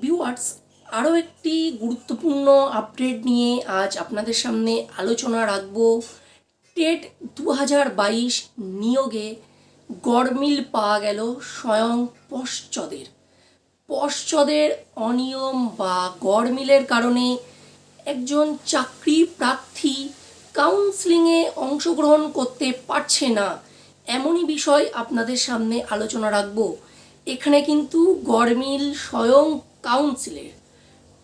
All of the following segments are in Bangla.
ভিউয়ার্স আরও একটি গুরুত্বপূর্ণ আপডেট নিয়ে আজ আপনাদের সামনে আলোচনা রাখব। টেট দু হাজার বাইশ নিয়োগে গড়মিল পাওয়া গেল স্বয়ং পশ্চদের। পশ্চদের অনিয়ম বা গড়মিলের কারণে একজন চাকরি প্রার্থী কাউন্সিলিংয়ে অংশগ্রহণ করতে পারছে না। এমনই বিষয় আপনাদের সামনে আলোচনা রাখব। এখানে কিন্তু গড়মিল স্বয়ং কাউন্সিলের।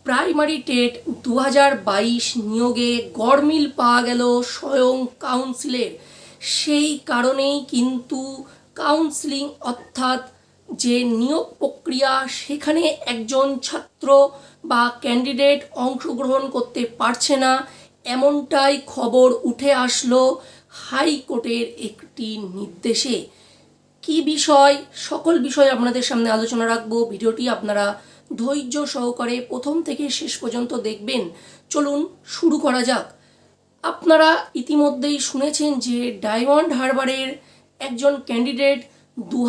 প্রাইমারি টেট দু হাজার বাইশ নিয়োগে গড়মিল পাওয়া গেল স্বয়ং কাউন্সিলের। সেই কারণেই কিন্তু কাউন্সিলিং অর্থাৎ যে নিয়োগ প্রক্রিয়া, সেখানে একজন ছাত্র বা ক্যান্ডিডেট অংশগ্রহণ করতে পারছে না, এমনটাই খবর উঠে আসলো হাইকোর্টের একটি নির্দেশে। কি বিষয়? সকল বিষয় আপনাদের সামনে আলোচনা রাখব। ভিডিওটি আপনারা ধৈর্য সহকারে প্রথম থেকে শেষ পর্যন্ত দেখবেন। চলুন শুরু করা যাক। আপনারা ইতিমধ্যেই শুনেছেন যে ডায়মন্ড হারবারের একজন ক্যান্ডিডেট দু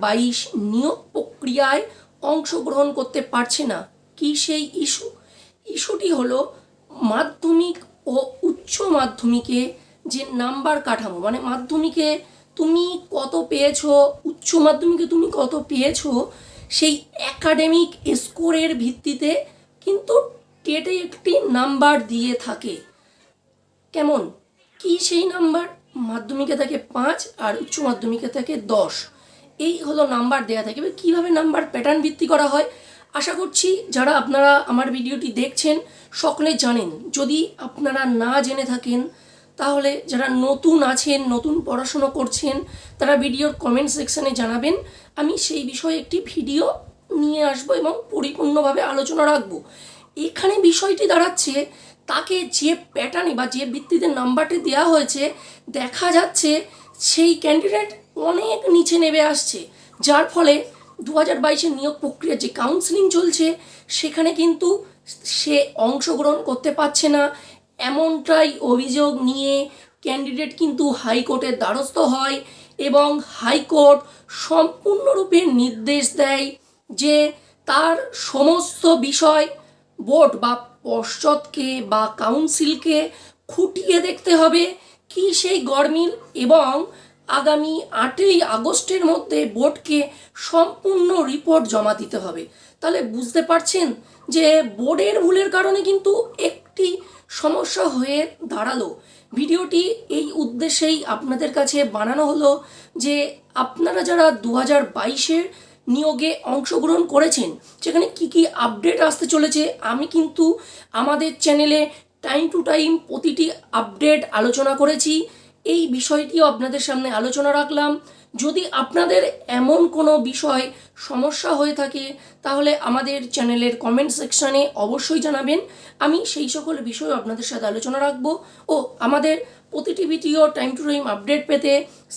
বাইশ নিয়োগ প্রক্রিয়ায় অংশগ্রহণ করতে পারছে না। কি সেই ইস্যু? ইস্যুটি হলো মাধ্যমিক ও উচ্চ মাধ্যমিকে যে নাম্বার কাঠামো মানে মাধ্যমিকে তুমি কত পেয়েছ, উচ্চ মাধ্যমিকে তুমি কত পেয়েছ সেই একাডেমিক স্কোরের ভিত্তিতে কিন্তু টেটে একটি নাম্বার দিয়ে থাকে। কেমন? কি সেই নাম্বার? মাধ্যমিকে থাকে পাঁচ আর উচ্চ মাধ্যমিকে থাকে দশ। এই হলো নাম্বার দেওয়া থাকে। এবার কীভাবে নাম্বার প্যাটার্ন ভিত্তি করা হয়? আশা করছি যারা আপনারা আমার ভিডিওটি দেখছেন, সকলে জানেন। যদি আপনারা না জেনে থাকেন তাহলে যারা নতুন আছেন, নতুন পড়াশুনো করছেন, তারা ভিডিওর কমেন্ট সেকশানে জানাবেন। আমি সেই বিষয়ে একটি ভিডিও নিয়ে আসব এবং পরিপূর্ণভাবে আলোচনা রাখব। এখানে বিষয়টি দাঁড়াচ্ছে, তাকে যে প্যাটার্নে বা যে ভিত্তিতে নাম্বারটি দেওয়া হয়েছে, দেখা যাচ্ছে সেই ক্যান্ডিডেট অনেক নিচে নেমে আসছে। যার ফলে দু হাজার বাইশের নিয়োগ প্রক্রিয়া যে কাউন্সিলিং চলছে, সেখানে কিন্তু সে অংশগ্রহণ করতে পারছে না। এমনটাই অভিযোগ নিয়ে ক্যান্ডিডেট কিন্তু হাইকোর্টের দ্বারস্থ হয় এবং হাইকোর্ট সম্পূর্ণরূপে নির্দেশ দেয় যে তার সমস্ত বিষয় বোর্ড বা পর্ষদকে বা কাউন্সিলকে খুঁটিয়ে দেখতে হবে কি সেই গরমিল এবং আগামী আটই আগস্টের মধ্যে বোর্ডকে সম্পূর্ণ রিপোর্ট জমা দিতে হবে। তাহলে বুঝতে পারছেন যে বোর্ডের ভুলের কারণে কিন্তু একটি সমস্যা হয়ে দাঁড়াল। ভিডিওটি এই উদ্দেশ্যেই আপনাদের কাছে বানানো হলো যে আপনারা যারা দু হাজার বাইশের নিয়োগে অংশগ্রহণ করেছেন, সেখানে কি কি আপডেট আসতে চলেছে, আমি কিন্তু আমাদের চ্যানেলে টাইম টু টাইম প্রতিটি আপডেট আলোচনা করেছি। এই বিষয়টিও আপনাদের সামনে আলোচনা রাখলাম। যদি আপনাদের এমন কোনো বিষয় সমস্যা হয়ে থাকে, তাহলে আমাদের চ্যানেলের কমেন্ট সেকশানে অবশ্যই জানাবেন। আমি সেই সকল বিষয় আপনাদের সাথে আলোচনা রাখব ও আমাদের প্রতিটি video time to time update পেতে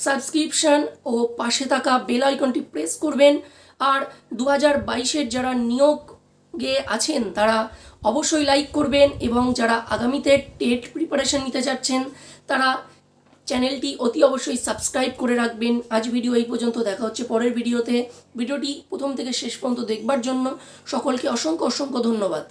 সাবস্ক্রিপশান ও পাশে থাকা বেল আইকনটি প্রেস করবেন। আর দু হাজার বাইশের যারা নিয়োগে আছেন, তারা অবশ্যই লাইক করবেন এবং যারা আগামীতে টেট প্রিপারেশন নিতে যাচ্ছেন, তারা চ্যানেলটি অতি অবশ্যই সাবস্ক্রাইব করে রাখবেন। আজ ভিডিও এই পর্যন্ত। দেখা হচ্ছে পরের ভিডিওতে। ভিডিওটি প্রথম থেকে শেষ পর্যন্ত দেখবার জন্য সকলকে অসংখ্য অসংখ্য ধন্যবাদ।